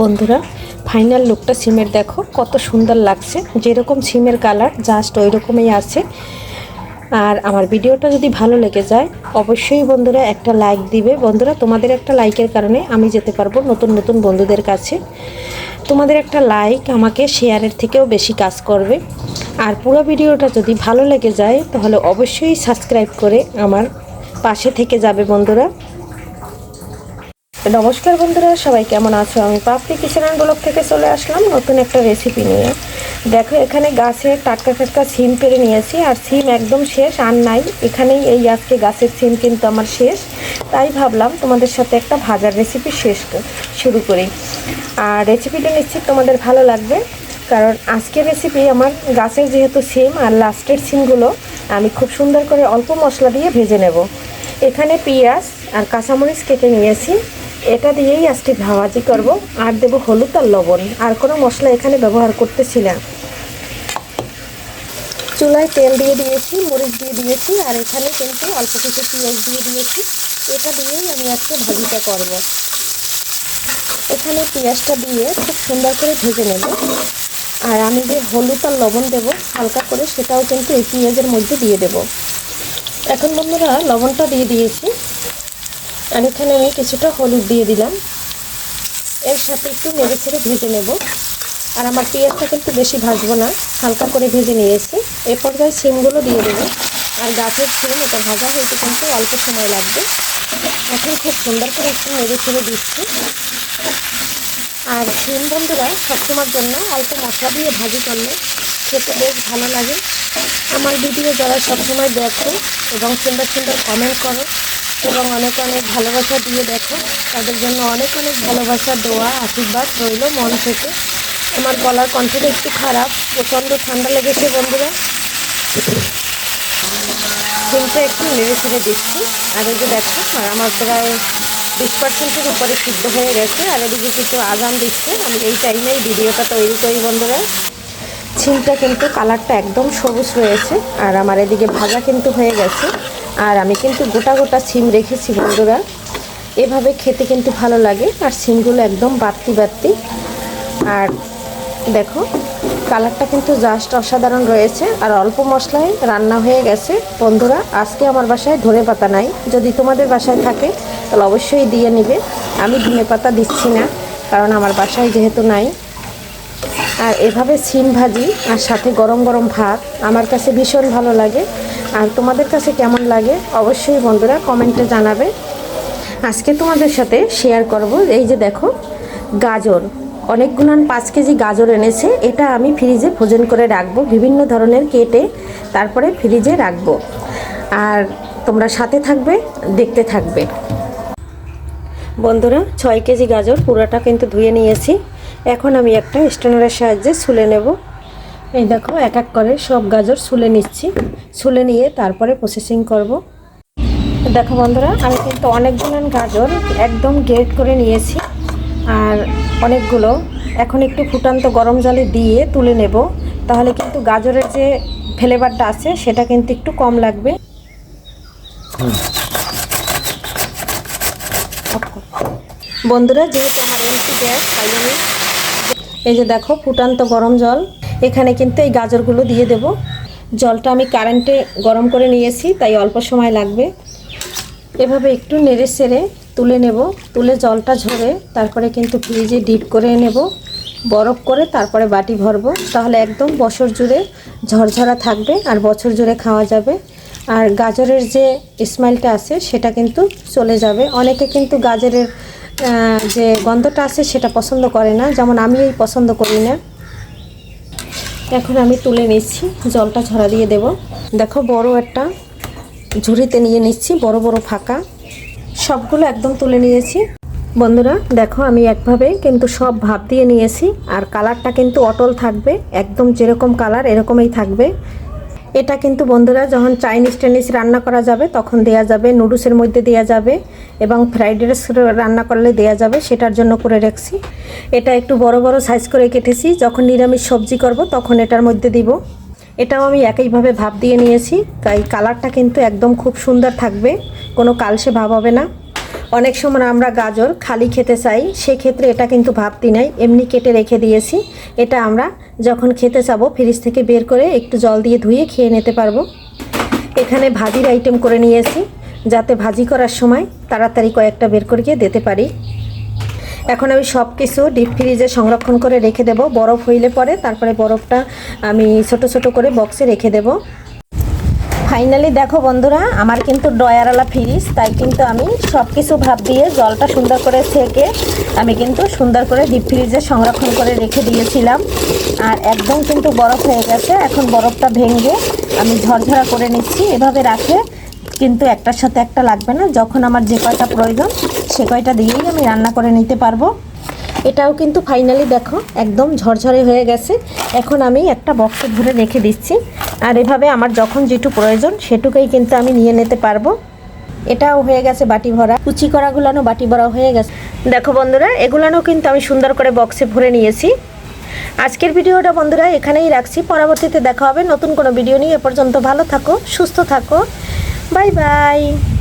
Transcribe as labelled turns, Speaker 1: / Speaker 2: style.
Speaker 1: বন্ধুরা ফাইনাল লুকটা সিমের দেখো, কত সুন্দর লাগছে। যেরকম সিমের কালার জাস্ট ওই রকমই আছে। আর আমার ভিডিওটা যদি ভালো লেগে যায়, অবশ্যই বন্ধুরা একটা লাইক দিবে। বন্ধুরা, তোমাদের একটা লাইকের কারণে আমি যেতে পারব নতুন নতুন বন্ধুদের কাছে। তোমাদের একটা লাইক আমাকে শেয়ারের থেকেও বেশি কাজ করবে। আর পুরো ভিডিওটা যদি ভালো লেগে যায়, তাহলে অবশ্যই সাবস্ক্রাইব করে আমার পাশে থেকে যাবে বন্ধুরা। নমস্কার বন্ধুরা, সবাই কেমন আছো? আমি পাপড়ি কিচেন ব্লগ থেকে চলে আসলাম নতুন একটা রেসিপি নিয়ে। দেখো, এখানে গাছে টাটকা টাটকা সিম পেরে নিয়েছি, আর সিম একদম শেষ, আর নাই। এখানেই এই আজকে গাছের সিম কিন্তু আমার শেষ। তাই ভাবলাম তোমাদের সাথে একটা ভাজার রেসিপি শেষ শুরু করি। আর রেসিপিটা নিশ্চিত তোমাদের ভালো লাগবে, কারণ আজকের রেসিপি আমার গাছের যেহেতু সিম আর লাস্টের সিমগুলো আমি খুব সুন্দর করে অল্প মশলা দিয়ে ভেজে নেব। এখানে পেঁয়াজ আর কাঁচামরিচ কেটে নিয়েছি। এটা দিয়েই আজকে ভাজি করব। আর দেব হলুদ আর লবণ। আর কোনো মশলা এখানে ব্যবহার করতেছি না। চুলায় তেল দিয়ে দিয়েছি, মরিচ দিয়ে দিয়েছি, আর এখানে কিন্তু অল্প কিছু পেঁয়াজ দিয়ে দিয়েছি। এটা দিয়েই আমি আজকে ভাজিটা করব। এখানে পেঁয়াজটা দিয়ে খুব সুন্দর করে ভেজে নেব। আর আমি যে হলুদ আর লবণ দেব হালকা করে, সেটাও কিন্তু এই পেঁয়াজের মধ্যে দিয়ে দেব। এখন বন্ধুরা লবণটা দিয়ে দিয়েছি। আর এখানে আমি কিছুটা হলুদ দিয়ে দিলাম। এর সাথে একটু নেড়ে ছেড়ে ভেজে নেব। আর আমার পেঁয়াজটা কিন্তু বেশি ভাজবো না, হালকা করে ভেজে নিয়েছি। এ পর্যায়ে সিমগুলো দিয়ে দেবো। আর গাছের সিম এটা ভাজা হইতে কিন্তু অল্প সময় লাগবে। এখন খুব সুন্দর করে একটু নেড়ে ছেড়ে দিচ্ছি। আর সিম বন্ধুরা, সবসময়ের জন্য অল্প মশলা দিয়ে ভাজি করলে খেতে বেশ ভালো লাগে। আমার ভিডিও যারা সবসময় দেখো এবং সুন্দর সুন্দর কমেন্ট করো এবং অনেক অনেক ভালোবাসা দিয়ে দেখো। তাদের জন্য অনেক অনেক ভালোবাসা, দোয়া, আশীর্বাদ রইল মন থেকে। আমার গলার কণ্ঠটা একটু খারাপ, প্রচণ্ড ঠান্ডা লেগেছে বন্ধুরা। সিমটা একটু নেড়ে ছেড়ে দিচ্ছি আর এই যে দেখো আর আমার প্রায় বিশ পার্সেন্টের উপরে সিদ্ধ হয়ে গেছে। আর এদিকে কিছু আজান দিচ্ছে। আমি এই টাইমেই ভিডিওটা তৈরি করি বন্ধুরা। সিমটা কিন্তু কালারটা একদম সবুজ রয়েছে। আর আমার এদিকে ভাজা কিন্তু হয়ে গেছে। আর আমি কিন্তু গোটা গোটা সিম রেখেছি বন্ধুরা। এভাবে খেতে কিন্তু ভালো লাগে। আর সিমগুলো একদম বাড়তি বাড়তি। আর দেখো, কালারটা কিন্তু জাস্ট অসাধারণ রয়েছে। আর অল্প মশলায় রান্না হয়ে গেছে। বন্ধুরা, আজকে আমার বাসায় ধনে পাতা নাই। যদি তোমাদের বাসায় থাকে, তাহলে অবশ্যই দিয়ে নিবে। আমি ধনে পাতা দিচ্ছি না, কারণ আমার বাসায় যেহেতু নাই। আর এভাবে সিম ভাজি, আর সাথে গরম গরম ভাত, আমার কাছে ভীষণ ভালো লাগে। আর তোমাদের কাছে কেমন লাগে অবশ্যই বন্ধুরা কমেন্টে জানাবে। আজকে তোমাদের সাথে শেয়ার করব, এই যে দেখো, গাজর। অনেকগুলান পাঁচ কেজি গাজর এনেছে, এটা আমি ফ্রিজে ভোজন করে রাখব, বিভিন্ন ধরনের কেটে তারপরে ফ্রিজে রাখব। আর তোমরা সাথে থাকবে, দেখতে থাকবে। বন্ধুরা, ছয় কেজি গাজর পুরোটা কিন্তু ধুয়ে নিয়েছি। এখন আমি একটা স্ট্যান্ডারের সাহায্যে ছুলে নেব। এই দেখো, এক এক করে সব গাজর ছুলে নিচ্ছি। ছুলে নিয়ে তারপরে প্রসেসিং করব। দেখো বন্ধুরা, আমি কিন্তু অনেকগুলো গাজর একদম গ্রেট করে নিয়েছি। আর অনেকগুলো, এখন একটু ফুটান্ত গরম জলে দিয়ে তুলে নেব। তাহলে কিন্তু গাজরের যে ফ্লেভারটা আছে, সেটা কিন্তু একটু কম লাগবে। বন্ধুরা, যেহেতু আমার এই যে দেখো, ফুটান্ত গরম জল। এখানে কিন্তু এই গাজরগুলো দিয়ে দেব। জলটা আমি কারেন্টে গরম করে নিয়েছি, তাই অল্প সময় লাগবে। এভাবে একটু নেড়ে সেড়ে তুলে নেব। তুলে জলটা ঝরে তারপরে কিন্তু ফ্রিজে ডিপ করে নেব। বরফ করে তারপরে বাটি ভরবো। তাহলে একদম বছর জুড়ে ঝরঝরা থাকবে আর বছর জুড়ে খাওয়া যাবে। আর গাজরের যে স্মেলটা আছে, সেটা কিন্তু চলে যাবে। অনেকে কিন্তু গাজরের যে গন্ধটা আছে, সেটা পছন্দ করে না। যেমন আমি এই পছন্দ করি না। এখন আমি তুলে নিচ্ছি, জলটা ঝরা দিয়ে দেব। দেখো বড় একটা ঝুড়িতে নিয়ে নিচ্ছি, বড় বড় ফাঁকা। সবগুলো একদম তুলে নিয়েছি। বন্ধুরা, দেখো আমি একভাবে কিন্তু সব ভাব দিয়ে নিয়েছি, আর কালারটা কিন্তু অটল থাকবে, একদম যেরকম কালার এরকমই থাকবে। এটা কিন্তু বন্ধুরা যখন চাইনিজ টাইনিজ রান্না করা যাবে, তখন দেয়া যাবে, নুডলসের মধ্যে দেয়া যাবে এবং ফ্রাইড রাইস রান্না করলে দেয়া যাবে, সেটার জন্য করে রাখছি। এটা একটু বড় বড় সাইজ করে কেটেছি, যখন নিরামিষ সবজি করব তখন এটার মধ্যে দিব। এটাও আমি একইভাবে ভাব দিয়ে নিয়েছি, তাই কালারটা কিন্তু একদম খুব সুন্দর থাকবে, কোনো কালসে ভাব হবে না। অনেক সময় আমরা গাজর খালি খেতে চাই, সেক্ষেত্রে এটা কিন্তু ভাবতি নাই। এমনি কেটে রেখে দিয়েছি। এটা আমরা যখন খেতে চাবো, ফ্রিজ থেকে বের করে একটু জল দিয়ে ধুয়ে খেয়ে নিতে পারব। এখানে ভাজির আইটেম করে নিয়েছি, যাতে ভাজি করার সময় তাড়াতাড়ি কয়েকটা বের করে গিয়ে দিতে পারি। এখন আমি সব কিছু ডিপ ফ্রিজে সংরক্ষণ করে রেখে দেব। বরফ হইলে পরে, তারপরে বরফটা আমি ছোট ছোট করে বক্সে রেখে দেব। ফাইনালি দেখো বন্ধুরা, আমার কিন্তু ডয়ারওয়ালা ফ্রিজ, তাই কিন্তু আমি সব কিছু ভাব দিয়ে জলটা সুন্দর করে ছেঁকে আমি কিন্তু সুন্দর করে ডিপ ফ্রিজে সংরক্ষণ করে রেখে দিয়েছিলাম। আর একদম কিন্তু বরফ হয়ে গেছে, এখন বরফটা ভেঙে আমি ঝরঝরা করে নিচ্ছি। এভাবে রাখে কিন্তু একটার সাথে একটা লাগবে না, যখন আমার যে কয়টা প্রয়োজন, সে কয়টা দিয়েই আমি রান্না করে নিতে পারব। এটাও কিন্তু ফাইনালি দেখো, একদম ঝরঝরে হয়ে গেছে। এখন আমি একটা বক্সে ভরে রেখে দিচ্ছি। আর এভাবে আমার যখন যেটু প্রয়োজন, সেটুকুই কিন্তু আমি নিয়ে নিতে পারব। এটাও হয়ে গেছে বাটি ভরা। কুচি করাগুলানো বাটি ভরা হয়ে গেছে। দেখো বন্ধুরা, এগুলানো কিন্তু আমি সুন্দর করে বক্সে ভরে নিয়েছি। আজকের ভিডিওটা বন্ধুরা এখানেই রাখছি। পরবর্তীতে দেখা হবে নতুন কোনো ভিডিও নিয়ে। এ পর্যন্ত ভালো থাকো, সুস্থ থাকো। Bye bye.